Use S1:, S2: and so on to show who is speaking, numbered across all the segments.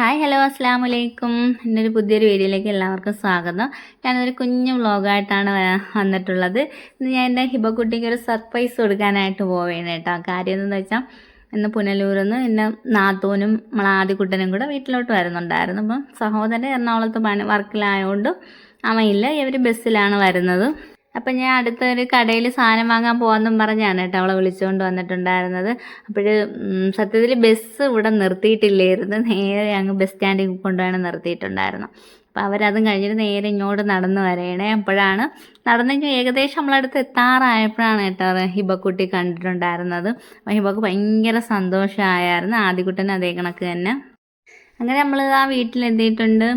S1: Hi hello അസ്സാം വലൈക്കും എന്റെ ഒരു പുതിയൊരു വീഡിയോയിലേക്ക് എല്ലാവർക്കും സ്വാഗതം. ഞാനൊരു കുഞ്ഞു വ്ളോഗായിട്ടാണ് വന്നിട്ടുള്ളത്. ഇന്ന് ഞാൻ എന്റെ ഹിബക്കുട്ടിക്ക് ഒരു സർപ്രൈസ് കൊടുക്കാനായിട്ട് പോവുകയാണ് കേട്ടോ. കാര്യം എന്താണെന്ന് വെച്ചാൽ ഇന്ന് പുനലൂരിൽ നിന്ന് എന്റെ നാത്തൂനും നമ്മളെ ആദ്യക്കുട്ടനും കൂടെ വീട്ടിലോട്ട് വരുന്നുണ്ടായിരുന്നു. അപ്പം സഹോദരൻ എറണാകുളത്ത് പണി വർക്കിലായതുകൊണ്ട് അവയില്ല ഇവർ ബസ്സിലാണ് വരുന്നത്. അപ്പം ഞാൻ അടുത്തൊരു കടയിൽ സാധനം വാങ്ങാൻ പോകാമെന്നും പറഞ്ഞാണ് കേട്ടോ അവളെ വിളിച്ചുകൊണ്ട് വന്നിട്ടുണ്ടായിരുന്നത്. അപ്പോൾ സത്യത്തിൽ ബസ് ഇവിടെ നിർത്തിയിട്ടില്ലായിരുന്നു. നേരെ അങ്ങ് ബസ് സ്റ്റാൻഡിൽ കൊണ്ടുപോയാണ് നിർത്തിയിട്ടുണ്ടായിരുന്നു അപ്പോൾ അവരതും കഴിഞ്ഞിട്ട് നേരെ ഇങ്ങോട്ട് നടന്നു വരയണേ അപ്പോഴാണ് നടന്നു കഴിഞ്ഞാൽ ഏകദേശം നമ്മളടുത്ത് എത്താറായപ്പോഴാണ് കേട്ടോ ഹിബക്കുട്ടി കണ്ടിട്ടുണ്ടായിരുന്നത്. അപ്പോൾ ഹിബക്ക് ഭയങ്കര സന്തോഷമായിരുന്നു. ആദ്യക്കുട്ടനും അതേ കണക്ക് തന്നെ. അങ്ങനെ നമ്മൾ ആ വീട്ടിലെത്തിയിട്ടുണ്ട്.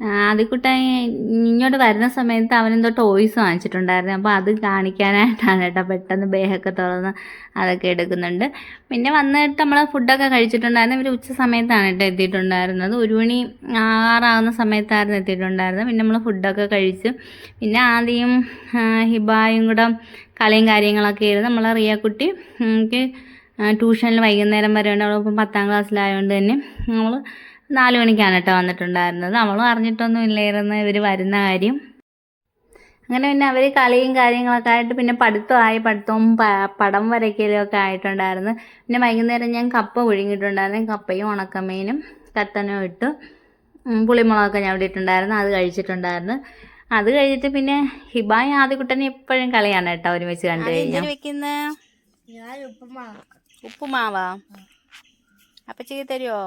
S1: ആദ്യക്കുട്ടൻ ഇങ്ങോട്ട് വരുന്ന സമയത്ത് അവനെന്തോ ടോയ്സ് വാങ്ങിച്ചിട്ടുണ്ടായിരുന്നു. അപ്പോൾ അത് കാണിക്കാനായിട്ടാണ് കേട്ടോ പെട്ടെന്ന് ബേഹൊക്കെ തുറന്ന് അതൊക്കെ എടുക്കുന്നുണ്ട്. പിന്നെ വന്നിട്ട് നമ്മൾ ഫുഡൊക്കെ കഴിച്ചിട്ടുണ്ടായിരുന്നു. ഇവർ ഉച്ച സമയത്താണ് കേട്ടോ എത്തിയിട്ടുണ്ടായിരുന്നത്. ഒരു മണി ആറാവുന്ന സമയത്തായിരുന്നു എത്തിയിട്ടുണ്ടായിരുന്നത്. പിന്നെ നമ്മൾ ഫുഡൊക്കെ കഴിച്ച് പിന്നെ ആദ്യം ഹിബായും കൂടെ കളിയും കാര്യങ്ങളൊക്കെ ആയിരുന്നു. നമ്മളെ റിയാക്കുട്ടി എനിക്ക് ട്യൂഷനിൽ വൈകുന്നേരം വരെ ഉണ്ട് അവളിപ്പം പത്താം ക്ലാസ്സിലായതുകൊണ്ട് തന്നെ നമ്മൾ നാല് മണിക്കാണ് കേട്ടോ വന്നിട്ടുണ്ടായിരുന്നത്. നമ്മളും അറിഞ്ഞിട്ടൊന്നും ഇല്ലായിരുന്നു ഇവർ വരുന്ന കാര്യം. അങ്ങനെ പിന്നെ അവർ കളിയും കാര്യങ്ങളൊക്കെ ആയിട്ട് പിന്നെ പഠിത്തമായി പഠിത്തവും പ- പടം വരയ്ക്കലും ഒക്കെ ആയിട്ടുണ്ടായിരുന്നു. പിന്നെ വൈകുന്നേരം ഞാൻ കപ്പ പുഴുങ്ങിയിട്ടുണ്ടായിരുന്നു. കപ്പയും ഉണക്കമീനും കത്തനും ഇട്ട് പുളിമുളകൊക്കെ ഞാൻ ഇട്ടിട്ടുണ്ടായിരുന്നു. അത് കഴിച്ചിട്ടുണ്ടായിരുന്നു. അത് കഴിഞ്ഞിട്ട് പിന്നെ ഹിബായി ആദ്യകുട്ടനെ എപ്പോഴും കളിയാണ് കേട്ടോ ഒരുമിച്ച് കണ്ടു കഴിഞ്ഞാൽ. വെക്കുന്ന?
S2: ഞാൻ ഉപ്പുമാവ്.
S1: ഉപ്പുമാവാ? അപ്പച്ചക്ക് തരുമോ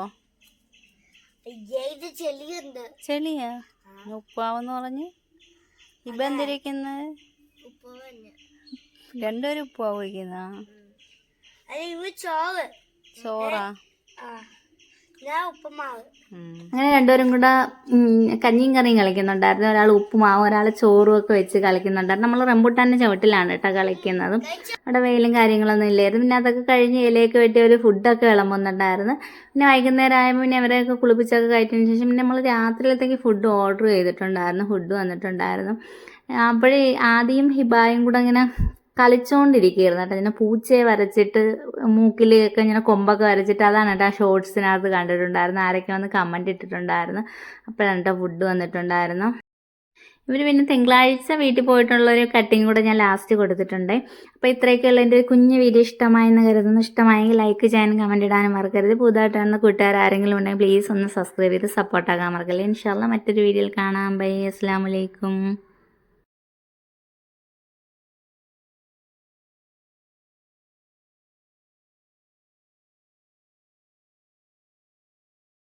S1: ചെളിയാ? ഉപ്പാവെന്ന് പറഞ്ഞ് ഇപ്പൊ എന്തിരിക്കുന്നത് രണ്ടുപേരും ഉപ്പാവ് വയ്ക്കുന്ന
S2: ചോറ്
S1: ചോറാ
S2: ആ ഞാൻ ഉപ്പുമാവ്
S1: അങ്ങനെ രണ്ടുപേരും കൂടെ കഞ്ഞിയും കറിയും കളിക്കുന്നുണ്ടായിരുന്നു. ഒരാൾ ഉപ്പുമാവും ഒരാൾ ചോറും ഒക്കെ വെച്ച് കളിക്കുന്നുണ്ടായിരുന്നു. നമ്മൾ റംബുട്ടാന്റെ ചുവട്ടിലാണ് കേട്ടോ കളിക്കുന്നത്. അവിടെ വെയിലും കാര്യങ്ങളൊന്നും ഇല്ലായിരുന്നു. പിന്നെ അതൊക്കെ കഴിഞ്ഞ് ഇലയൊക്കെ വെട്ടി ഒരു ഫുഡൊക്കെ വിളമ്പുന്നുണ്ടായിരുന്നു. പിന്നെ വൈകുന്നേരം ആയപ്പോൾ പിന്നെ അവരെയൊക്കെ കുളിപ്പിച്ചൊക്കെ കഴിച്ചതിന് ശേഷം പിന്നെ നമ്മൾ രാത്രിയിലത്തേക്ക് ഫുഡ് ഓർഡർ ചെയ്തിട്ടുണ്ടായിരുന്നു. ഫുഡ് വന്നിട്ടുണ്ടായിരുന്നു. അപ്പോഴേ ആദ്യം ഹിബായും കൂടെ ഇങ്ങനെ കളിച്ചുകൊണ്ടിരിക്കുകയായിരുന്നു കേട്ടോ. ഇങ്ങനെ പൂച്ചയെ വരച്ചിട്ട് മൂക്കിലൊക്കെ ഇങ്ങനെ കൊമ്പൊക്കെ വരച്ചിട്ട് അതാണ് കേട്ടോ ആ ഷോർട്സിനകത്ത് കണ്ടിട്ടുണ്ടായിരുന്നു ആരൊക്കെ വന്ന് കമന്റ് ഇട്ടിട്ടുണ്ടായിരുന്നു. അപ്പോഴാണ് കേട്ടോ ഫുഡ് വന്നിട്ടുണ്ടായിരുന്നു ഇവർ പിന്നെ തിങ്കളാഴ്ച വീട്ടിൽ പോയിട്ടുള്ള ഒരു കട്ടിങ് കൂടെ ഞാൻ ലാസ്റ്റ് കൊടുത്തിട്ടുണ്ട്. അപ്പോൾ ഇത്രയൊക്കെയുള്ള എന്റെ കുഞ്ഞു വീഡിയോ ഇഷ്ടമായെന്ന് കരുതുന്നു. ഇഷ്ടമായെങ്കിൽ ലൈക്ക് ചെയ്യാനും കമന്റ് ഇടാനും മറക്കരുത്. പുതുതായിട്ടാണ് കൂട്ടുകാർ ആരെങ്കിലും ഉണ്ടെങ്കിൽ പ്ലീസ് ഒന്ന് സബ്സ്ക്രൈബ് ചെയ്ത് സപ്പോർട്ടാക്കാൻ മറക്കല്ലേ. ഇൻഷാല്ല മറ്റൊരു വീഡിയോയിൽ കാണാം. ബൈ. അസ്സാം വലൈക്കും